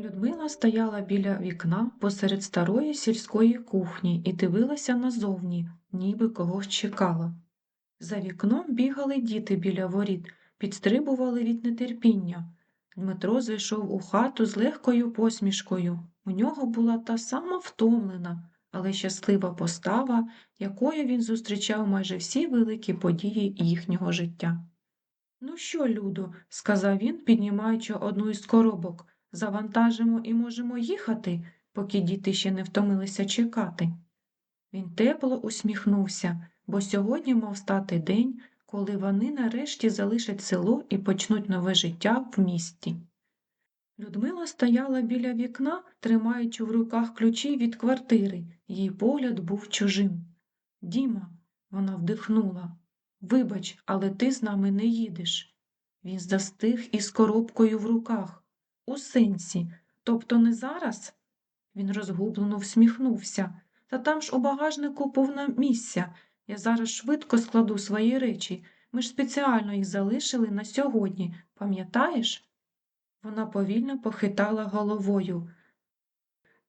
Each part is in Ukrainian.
Людмила стояла біля вікна посеред старої сільської кухні і дивилася назовні, ніби когось чекала. За вікном бігали діти біля воріт, підстрибували від нетерпіння. Дмитро зайшов у хату з легкою посмішкою. У нього була та сама втомлена, але щаслива постава, якою він зустрічав майже всі великі події їхнього життя. Ну що, Людо, сказав він, піднімаючи одну із коробок, завантажимо і можемо їхати, поки діти ще не втомилися чекати. Він тепло усміхнувся, бо сьогодні мав стати день, коли вони нарешті залишать село і почнуть нове життя в місті. Людмила стояла біля вікна, тримаючи в руках ключі від квартири, її погляд був чужим. Діма, вона вдихнула. Вибач, але ти з нами не їдеш. Він застиг із коробкою в руках. У сенсі, тобто не зараз? Він розгублено всміхнувся. Та там ж у багажнику повна місця. Я зараз швидко складу свої речі. Ми ж спеціально їх залишили на сьогодні, пам'ятаєш? Вона повільно похитала головою.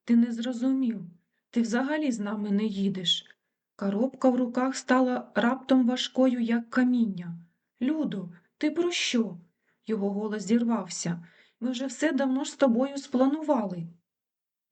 Ти не зрозумів, ти взагалі з нами не їдеш. Коробка в руках стала раптом важкою, як каміння. Людо, ти про що? Його голос зірвався. Ми вже все давно з тобою спланували.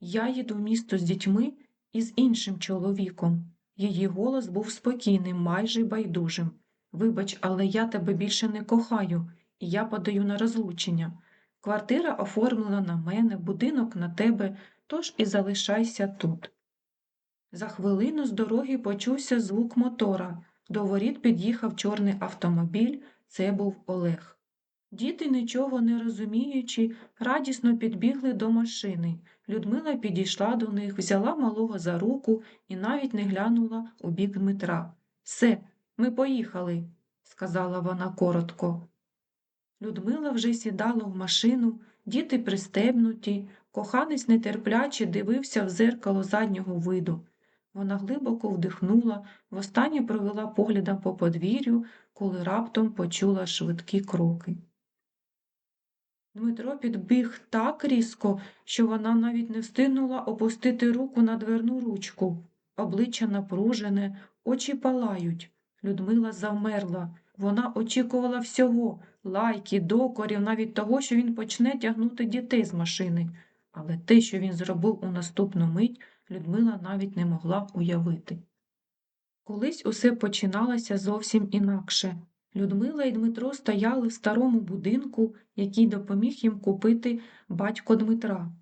Я їду в місто з дітьми і з іншим чоловіком. Її голос був спокійним, майже байдужим. Вибач, але я тебе більше не кохаю, і я подаю на розлучення. Квартира оформлена на мене, будинок на тебе, тож і залишайся тут. За хвилину з дороги почувся звук мотора. До воріт під'їхав чорний автомобіль, це був Олег. Діти, нічого не розуміючи, радісно підбігли до машини. Людмила підійшла до них, взяла малого за руку і навіть не глянула у бік Дмитра. Все, ми поїхали, сказала вона коротко. Людмила вже сідала в машину, діти пристебнуті, коханець нетерпляче дивився в зеркало заднього виду. Вона глибоко вдихнула, востаннє провела поглядом по подвір'ю, коли раптом почула швидкі кроки. Дмитро підбіг так різко, що вона навіть не встигнула опустити руку на дверну ручку. Обличчя напружене, очі палають. Людмила завмерла. Вона очікувала всього лайки, докорів, навіть того, що він почне тягнути дітей з машини. Але те, що він зробив у наступну мить, Людмила навіть не могла уявити. Колись усе починалося зовсім інакше. Людмила і Дмитро стояли в старому будинку, який допоміг їм купити батько Дмитра.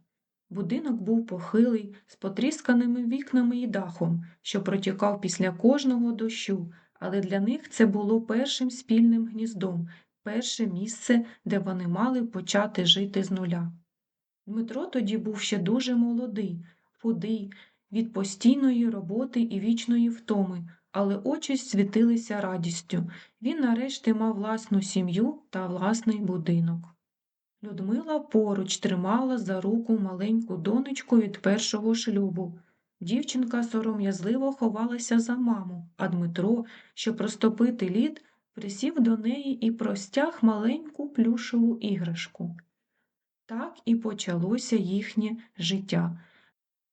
Будинок був похилий, з потрісканими вікнами і дахом, що протікав після кожного дощу, але для них це було першим спільним гніздом, перше місце, де вони мали почати жити з нуля. Дмитро тоді був ще дуже молодий, худий, від постійної роботи і вічної втоми, але очі світилися радістю. Він нарешті мав власну сім'ю та власний будинок. Людмила поруч тримала за руку маленьку донечку від першого шлюбу. Дівчинка сором'язливо ховалася за маму, а Дмитро, щоб простопити лід, присів до неї і простяг маленьку плюшеву іграшку. Так і почалося їхнє життя.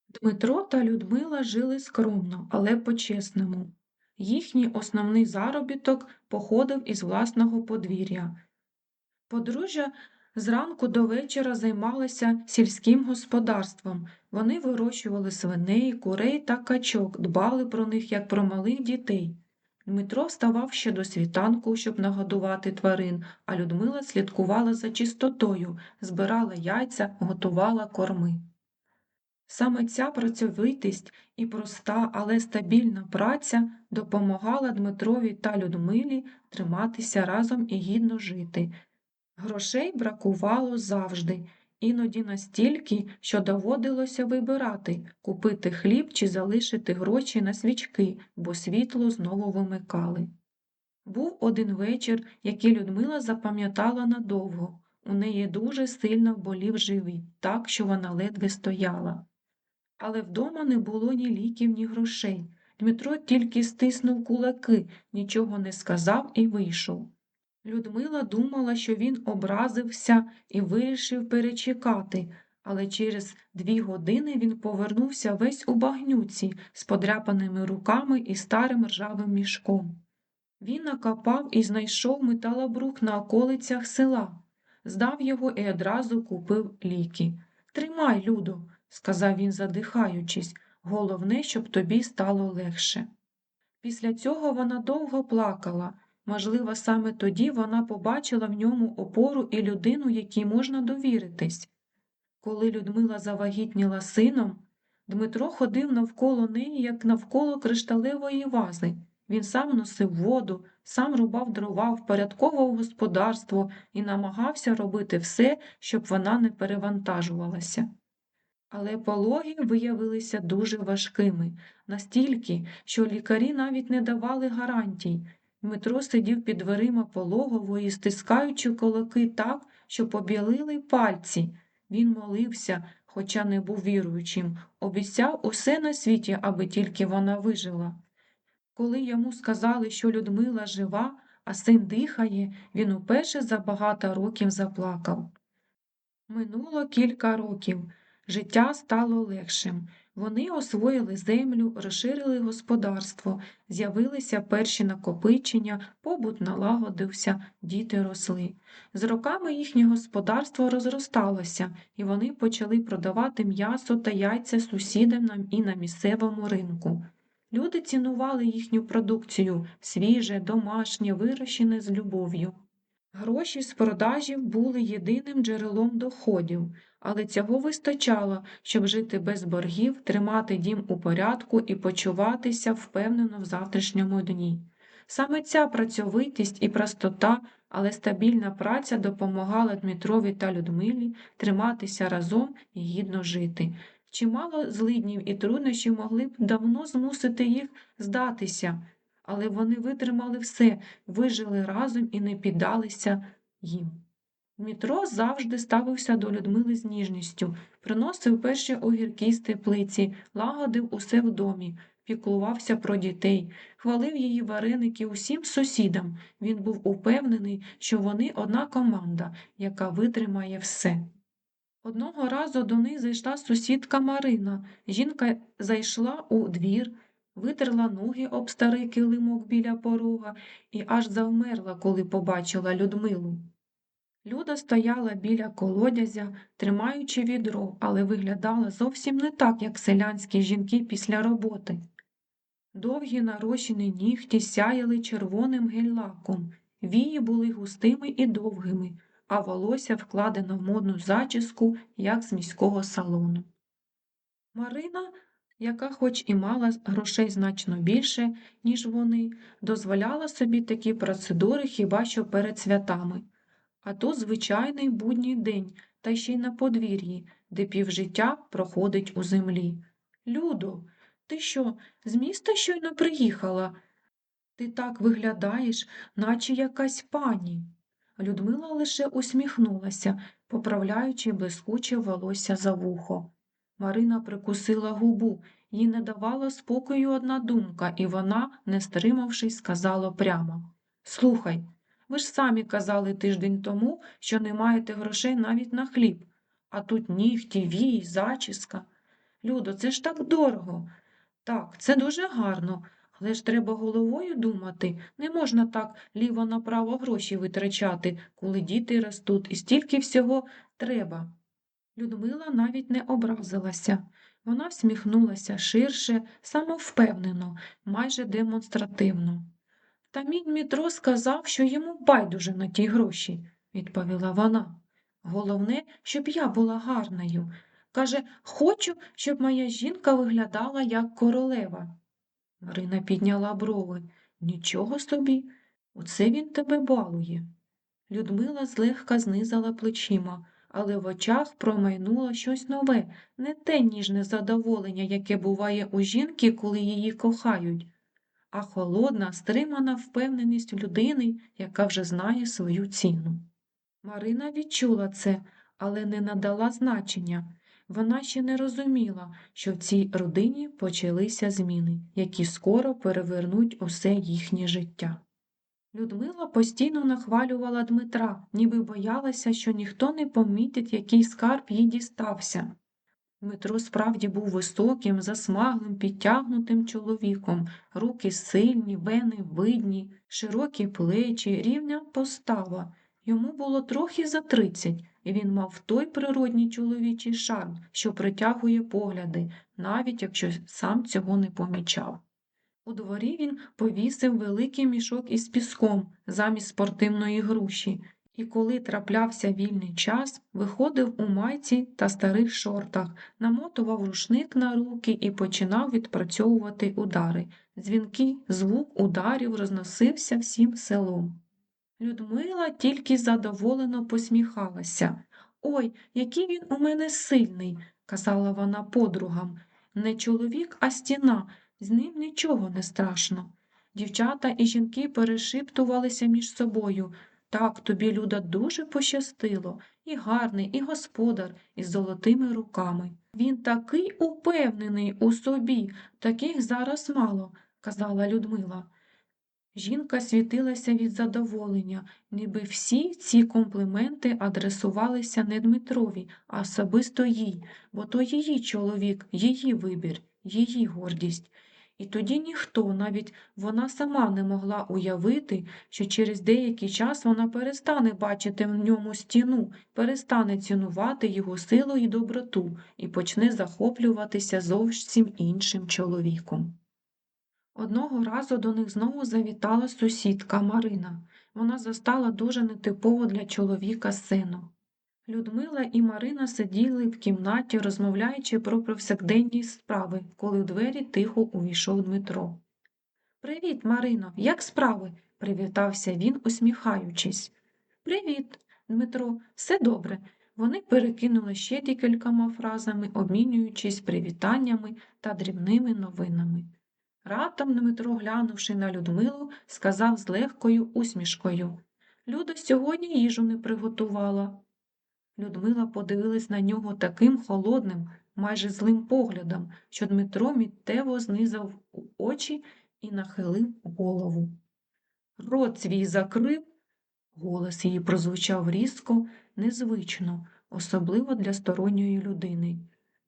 Дмитро та Людмила жили скромно, але по-чесному. Їхній основний заробіток походив із власного подвір'я. Подружжя зранку до вечора займалося сільським господарством. Вони вирощували свиней, курей та качок, дбали про них як про малих дітей. Дмитро вставав ще до світанку, щоб нагодувати тварин, а Людмила слідкувала за чистотою, збирала яйця, готувала корми. Саме ця працьовитість і проста, але стабільна праця допомагала Дмитрові та Людмилі триматися разом і гідно жити. Грошей бракувало завжди, іноді настільки, що доводилося вибирати купити хліб чи залишити гроші на свічки, бо світло знову вимикали. Був один вечір, який Людмила запам'ятала надовго. У неї дуже сильно болів живіт, так що вона ледве стояла. Але вдома не було ні ліків, ні грошей. Дмитро тільки стиснув кулаки, нічого не сказав і вийшов. Людмила думала, що він образився і вирішив перечекати, але через дві години він повернувся весь у багнюці з подряпаними руками і старим ржавим мішком. Він накопав і знайшов металобрук на околицях села, здав його і одразу купив ліки. Тримай, Людо, сказав він, задихаючись, головне, щоб тобі стало легше. Після цього вона довго плакала. Можливо, саме тоді вона побачила в ньому опору і людину, якій можна довіритись. Коли Людмила завагітніла сином, Дмитро ходив навколо неї, як навколо кришталевої вази. Він сам носив воду, сам рубав дрова, впорядковував господарство і намагався робити все, щоб вона не перевантажувалася. Але пологи виявилися дуже важкими, настільки, що лікарі навіть не давали гарантій. Дмитро сидів під дверима пологової, стискаючи кулаки так, що побілили пальці. Він молився, хоча не був віруючим, обіцяв усе на світі, аби тільки вона вижила. Коли йому сказали, що Людмила жива, а син дихає, він уперше за багато років заплакав. Минуло кілька років. Життя стало легшим. Вони освоїли землю, розширили господарство, з'явилися перші накопичення, побут налагодився, діти росли. З роками їхнє господарство розросталося, і вони почали продавати м'ясо та яйця сусідам і на місцевому ринку. Люди цінували їхню продукцію свіже, домашнє, вирощене з любов'ю. Гроші з продажів були єдиним джерелом доходів, але цього вистачало, щоб жити без боргів, тримати дім у порядку і почуватися впевнено в завтрашньому дні. Саме ця працьовитість і простота, але стабільна праця допомагала Дмитрові та Людмилі триматися разом і гідно жити. Чимало злиднів і труднощів могли б давно змусити їх здатися, але вони витримали все, вижили разом і не піддалися їм. Дмитро завжди ставився до Людмили з ніжністю, приносив перші огірки з теплиці, лагодив усе в домі, піклувався про дітей, хвалив її вареники усім сусідам. Він був упевнений, що вони одна команда, яка витримає все. Одного разу до них зайшла сусідка Марина. Жінка зайшла у двір, витерла ноги об старий килимок біля порога і аж завмерла, коли побачила Людмилу. Люда стояла біля колодязя, тримаючи відро, але виглядала зовсім не так, як селянські жінки після роботи. Довгі нарощені нігті сяяли червоним гель-лаком, вії були густими і довгими, а волосся вкладено в модну зачіску, як з міського салону. Марина, яка хоч і мала грошей значно більше, ніж вони, дозволяла собі такі процедури хіба що перед святами. А то звичайний будній день, та ще й на подвір'ї, де півжиття проходить у землі. Людо, ти що, з міста щойно приїхала? Ти так виглядаєш, наче якась пані. Людмила лише усміхнулася, поправляючи блискуче волосся за вухо. Марина прикусила губу, їй не давала спокою одна думка, і вона, не стримавшись, сказала прямо Слухай, ви ж самі казали тиждень тому, що не маєте грошей навіть на хліб, а тут нігті, вій, зачіска. Людо, це ж так дорого. Так, це дуже гарно, але ж треба головою думати. Не можна так ліво направо гроші витрачати, коли діти ростуть, і стільки всього треба. Людмила навіть не образилася. Вона всміхнулася ширше, самовпевнено, майже демонстративно. Та мій Дмитро сказав, що йому байдуже на ті гроші, відповіла вона. Головне, щоб я була гарною. Каже, хочу, щоб моя жінка виглядала як королева. Марина підняла брови. Нічого собі, оце він тебе балує. Людмила злегка знизала плечима, але в очах промайнуло щось нове, не те ніжне задоволення, яке буває у жінки, коли її кохають, а холодна, стримана впевненість людини, яка вже знає свою ціну. Марина відчула це, але не надала значення. Вона ще не розуміла, що в цій родині почалися зміни, які скоро перевернуть усе їхнє життя. Людмила постійно нахвалювала Дмитра, ніби боялася, що ніхто не помітить, який скарб їй дістався. Дмитро справді був високим, засмаглим, підтягнутим чоловіком, руки сильні, вени видні, широкі плечі, рівня постава. Йому було трохи за тридцять, і він мав той природній чоловічий шарм, що притягує погляди, навіть якщо сам цього не помічав. У дворі він повісив великий мішок із піском замість спортивної груші, і коли траплявся вільний час, виходив у майці та старих шортах, намотував рушник на руки і починав відпрацьовувати удари. Дзвінкий звук ударів розносився всім селом. Людмила тільки задоволено посміхалася. Ой, який він у мене сильний, казала вона подругам. Не чоловік, а стіна, з ним нічого не страшно. Дівчата і жінки перешиптувалися між собою. Так, тобі, Люда, дуже пощастило, і гарний, і господар, із золотими руками. Він такий упевнений у собі, таких зараз мало, казала Людмила. Жінка світилася від задоволення, ніби всі ці компліменти адресувалися не Дмитрові, а особисто їй, бо то її чоловік, її вибір, її гордість. І тоді ніхто, навіть вона сама не могла уявити, що через деякий час вона перестане бачити в ньому стіну, перестане цінувати його силу і доброту і почне захоплюватися зовсім іншим чоловіком. Одного разу до них знову завітала сусідка Марина. Вона застала дуже нетипово для чоловіка сцену. Людмила і Марина сиділи в кімнаті, розмовляючи про повсякденні справи, коли в двері тихо увійшов Дмитро. Привіт, Марино, як справи? привітався він, усміхаючись. Привіт, Дмитро, все добре. Вони перекинули ще декількома фразами, обмінюючись привітаннями та дрібними новинами. Раптом Дмитро, глянувши на Людмилу, сказав з легкою усмішкою Люда сьогодні їжу не приготувала. Людмила подивилась на нього таким холодним, майже злим поглядом, що Дмитро міттєво знизав очі і нахилив голову. Рот свій закрив, голос її прозвучав різко, незвично, особливо для сторонньої людини.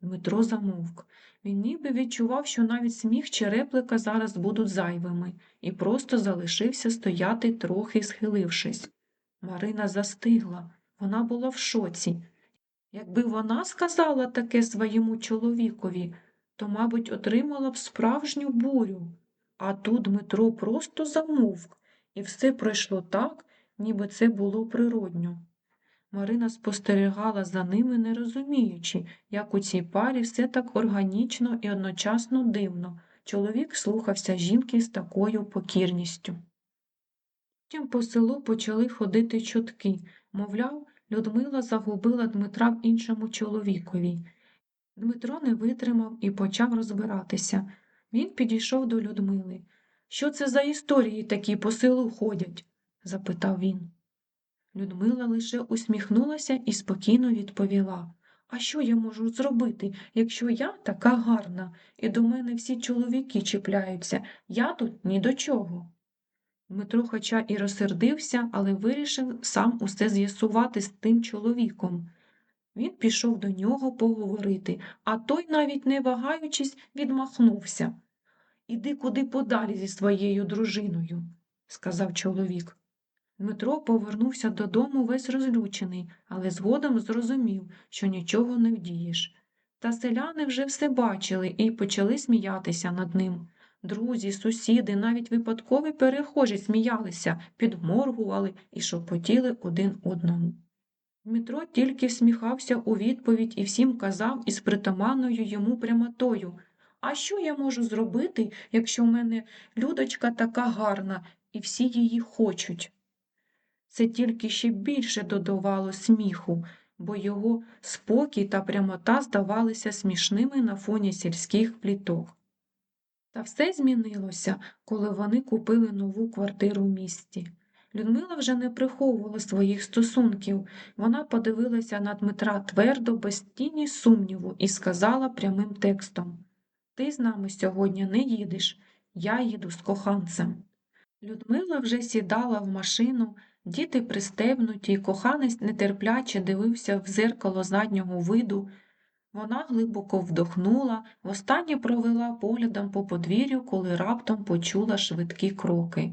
Дмитро замовк. Він ніби відчував, що навіть сміх чи реплика зараз будуть зайвими, і просто залишився стояти, трохи схилившись. Марина застигла, вона була в шоці. Якби вона сказала таке своєму чоловікові, то, мабуть, отримала б справжню бурю. А тут Дмитро просто замовк, і все пройшло так, ніби це було природньо. Марина спостерігала за ними, не розуміючи, як у цій парі все так органічно і одночасно дивно. Чоловік слухався жінки з такою покірністю. Потім по селу почали ходити чутки, мовляв, Людмила загубила Дмитра в іншому чоловікові. Дмитро не витримав і почав розбиратися. Він підійшов до Людмили. Що це за історії такі по селу ходять? запитав він. Людмила лише усміхнулася і спокійно відповіла. А що я можу зробити, якщо я така гарна, і до мене всі чоловіки чіпляються, я тут ні до чого. Дмитро, хоча і розсердився, але вирішив сам усе з'ясувати з тим чоловіком. Він пішов до нього поговорити, а той, навіть не вагаючись, відмахнувся. Іди куди подалі зі своєю дружиною, сказав чоловік. Дмитро повернувся додому весь розлючений, але згодом зрозумів, що нічого не вдієш. Та селяни вже все бачили і почали сміятися над ним. Друзі, сусіди, навіть випадкові перехожі сміялися, підморгували і шепотіли один одному. Дмитро тільки всміхався у відповідь і всім казав із притаманною йому прямотою А що я можу зробити, якщо в мене людочка така гарна, і всі її хочуть? Це тільки ще більше додавало сміху, бо його спокій та прямота здавалися смішними на фоні сільських пліток. Та все змінилося, коли вони купили нову квартиру в місті. Людмила вже не приховувала своїх стосунків. Вона подивилася на Дмитра твердо, без тіні сумніву, і сказала прямим текстом Ти з нами сьогодні не їдеш, я їду з коханцем. Людмила вже сідала в машину, діти пристебнуті, коханець нетерпляче дивився в зеркало заднього виду. Вона глибоко вдохнула, востаннє провела поглядом по подвір'ю, коли раптом почула швидкі кроки.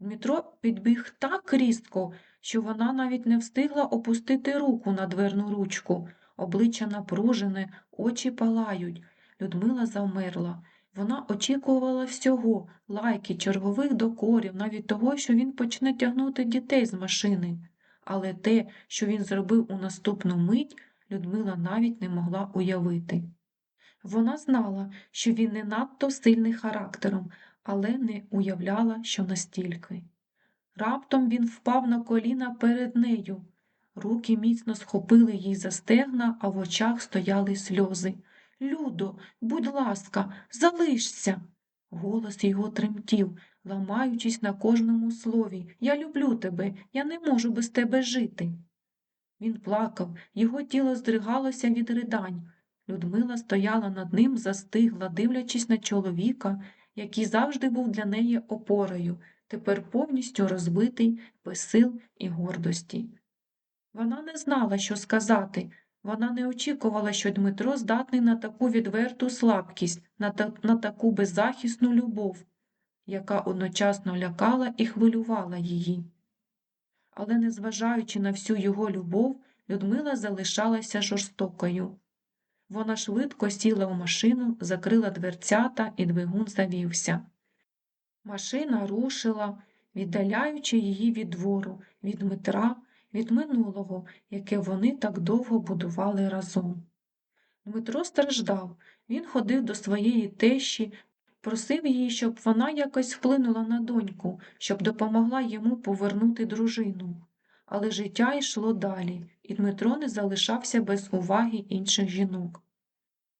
Дмитро підбіг так різко, що вона навіть не встигла опустити руку на дверну ручку. Обличчя напружене, очі палають. Людмила завмерла. Вона очікувала всього лайки, чергових докорів, навіть того, що він почне тягнути дітей з машини. Але те, що він зробив у наступну мить, Людмила навіть не могла уявити. Вона знала, що він не надто сильний характером, але не уявляла, що настільки. Раптом він впав на коліна перед нею. Руки міцно схопили їй за стегна, а в очах стояли сльози. Людо, будь ласка, залишся. Голос його тремтів, ламаючись на кожному слові. Я люблю тебе, я не можу без тебе жити. Він плакав, його тіло здригалося від ридань. Людмила стояла над ним, застигла, дивлячись на чоловіка, який завжди був для неї опорою, тепер повністю розбитий, без сил і гордості. Вона не знала, що сказати. Вона не очікувала, що Дмитро здатний на таку відверту слабкість, на, та, на таку беззахисну любов, яка одночасно лякала і хвилювала її. Але, незважаючи на всю його любов, Людмила залишалася жорстокою. Вона швидко сіла в машину, закрила дверцята, і двигун завівся. Машина рушила, віддаляючи її від двору, від Дмитра, від минулого, яке вони так довго будували разом. Дмитро страждав, він ходив до своєї тещі, просив її, щоб вона якось вплинула на доньку, щоб допомогла йому повернути дружину. Але життя йшло далі, і Дмитро не залишався без уваги інших жінок.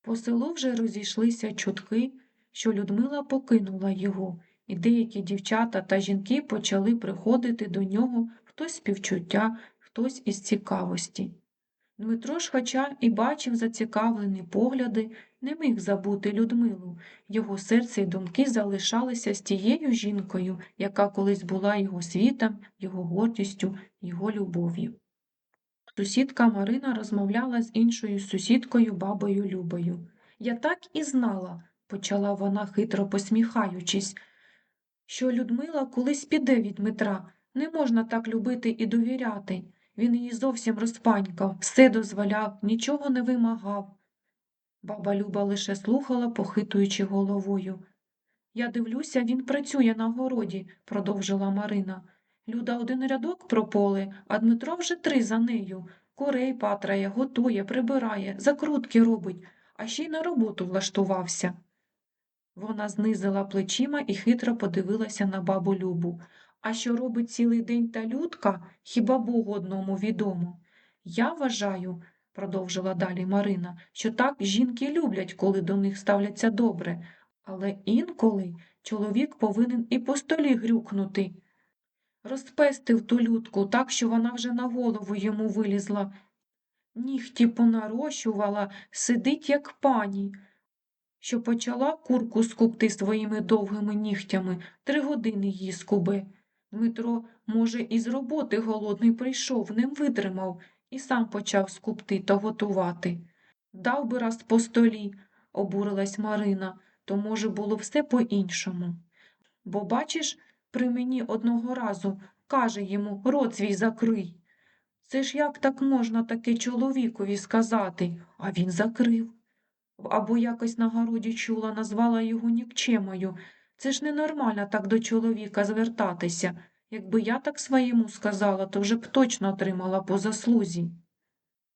По селу вже розійшлися чутки, що Людмила покинула його, і деякі дівчата та жінки почали приходити до нього хтось з співчуття, хтось із цікавості. Дмитро ж, хоча і бачив зацікавлені погляди, не міг забути Людмилу. Його серце й думки залишалися з тією жінкою, яка колись була його світом, його гордістю, його любов'ю. Сусідка Марина розмовляла з іншою сусідкою бабою Любою. Я так і знала, почала вона, хитро посміхаючись, що Людмила колись піде від Дмитра. Не можна так любити і довіряти. Він її зовсім розпанькав, все дозволяв, нічого не вимагав. Баба Люба лише слухала, похитуючи головою. Я дивлюся, він працює на городі, продовжила Марина. Люда один рядок прополе, а Дмитро вже три за нею. Курей патрає, готує, прибирає, закрутки робить, а ще й на роботу влаштувався. Вона знизила плечима і хитро подивилася на бабу Любу. А що робить цілий день та людка, хіба Богу одному відомо. Я вважаю, продовжила далі Марина, що так жінки люблять, коли до них ставляться добре, але інколи чоловік повинен і по столі грюкнути. Розпестив ту людку так, що вона вже на голову йому вилізла. Нігті понарощувала, сидить, як пані, що почала курку скупти своїми довгими нігтями, три години її скубе. Дмитро, може, із роботи голодний прийшов, не витримав і сам почав скупти та готувати. Дав би раз по столі, обурилась Марина, то, може, було все по-іншому. Бо, бачиш, при мені одного разу каже йому рот свій закрий. Це ж як так можна таке чоловікові сказати, а він закрив. Або якось на городі чула, назвала його нікчемою. Це ж ненормально так до чоловіка звертатися. Якби я так своєму сказала, то вже б точно отримала по заслузі.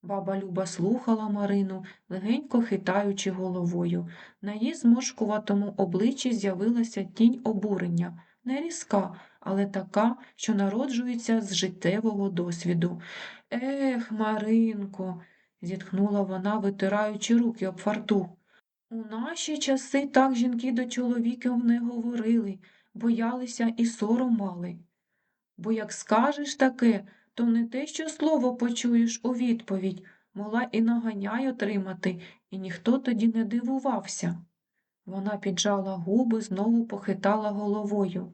Баба Люба слухала Марину, легенько хитаючи головою. На її зморшкуватому обличчі з'явилася тінь обурення, не різка, але така, що народжується з життєвого досвіду. Ех, Маринко, зітхнула вона, витираючи руки об фартух. У наші часи так жінки до чоловіків не говорили, боялися і сором мали. Бо як скажеш таке, то не те, що слово почуєш у відповідь, могла і наганяй отримати, і ніхто тоді не дивувався. Вона піджала губи, знову похитала головою.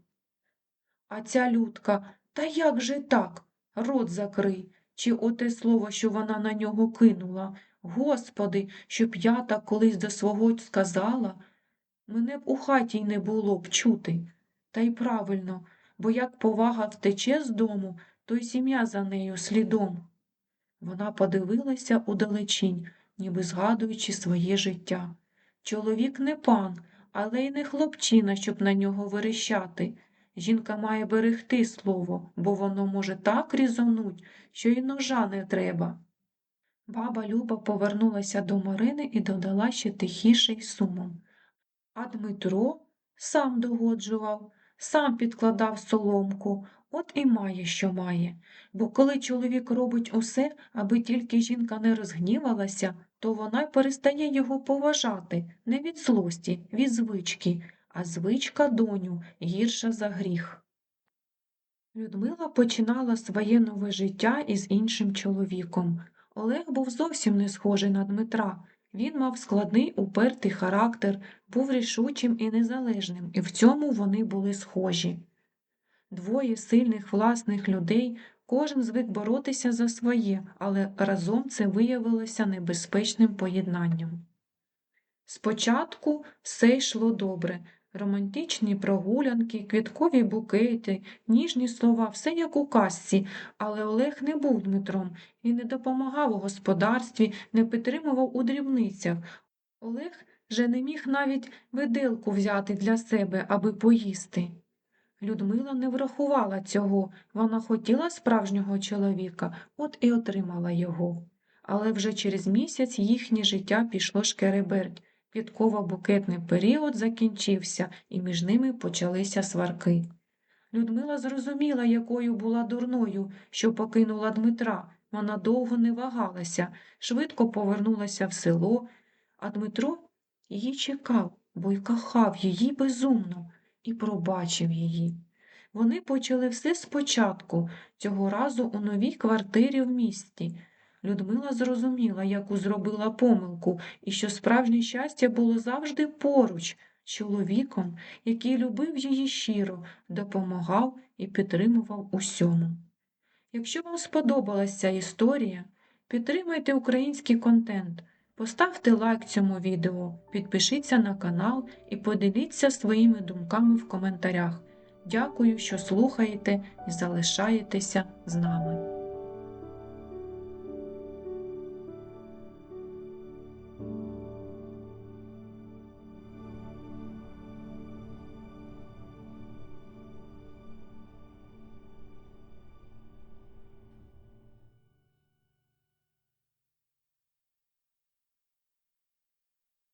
А ця людка, та як же так? Рот закрий. Чи оте слово, що вона на нього кинула? Господи, щоб я так колись до свого сказала, мене б у хаті й не було б чути. Та й правильно, бо як повага втече з дому, то й сім'я за нею слідом. Вона подивилася удалечінь, ніби згадуючи своє життя. Чоловік не пан, але й не хлопчина, щоб на нього верещати. Жінка має берегти слово, бо воно може так різонуть, що й ножа не треба. Баба Люба повернулася до Марини і додала ще тихіше й сумом. А Дмитро сам догоджував, сам підкладав соломку, от і має, що має. Бо коли чоловік робить усе, аби тільки жінка не розгнівалася, то вона й перестає його поважати не від злості, від звички, а звичка доню гірша за гріх. Людмила починала своє нове життя із іншим чоловіком. Олег був зовсім не схожий на Дмитра. Він мав складний упертий характер, був рішучим і незалежним, і в цьому вони були схожі. Двоє сильних власних людей, кожен звик боротися за своє, але разом це виявилося небезпечним поєднанням. Спочатку все йшло добре. Романтичні прогулянки, квіткові букети, ніжні слова, все як у казці, але Олег не був Дмитром, він не допомагав у господарстві, не підтримував у дрібницях. Олег же не міг навіть виделку взяти для себе, аби поїсти. Людмила не врахувала цього, вона хотіла справжнього чоловіка, от і отримала його. Але вже через місяць їхнє життя пішло шкереберть. Квітково-букетний період закінчився, і між ними почалися сварки. Людмила зрозуміла, якою була дурною, що покинула Дмитра. Вона довго не вагалася, швидко повернулася в село, а Дмитро її чекав, бо й кохав її безумно і пробачив її. Вони почали все спочатку, цього разу у новій квартирі в місті. Людмила зрозуміла, яку зробила помилку, і що справжнє щастя було завжди поруч, чоловіком, який любив її щиро, допомагав і підтримував усьому. Якщо вам сподобалася ця історія, підтримайте український контент, поставте лайк цьому відео, підпишіться на канал і поділіться своїми думками в коментарях. Дякую, що слухаєте і залишаєтеся з нами.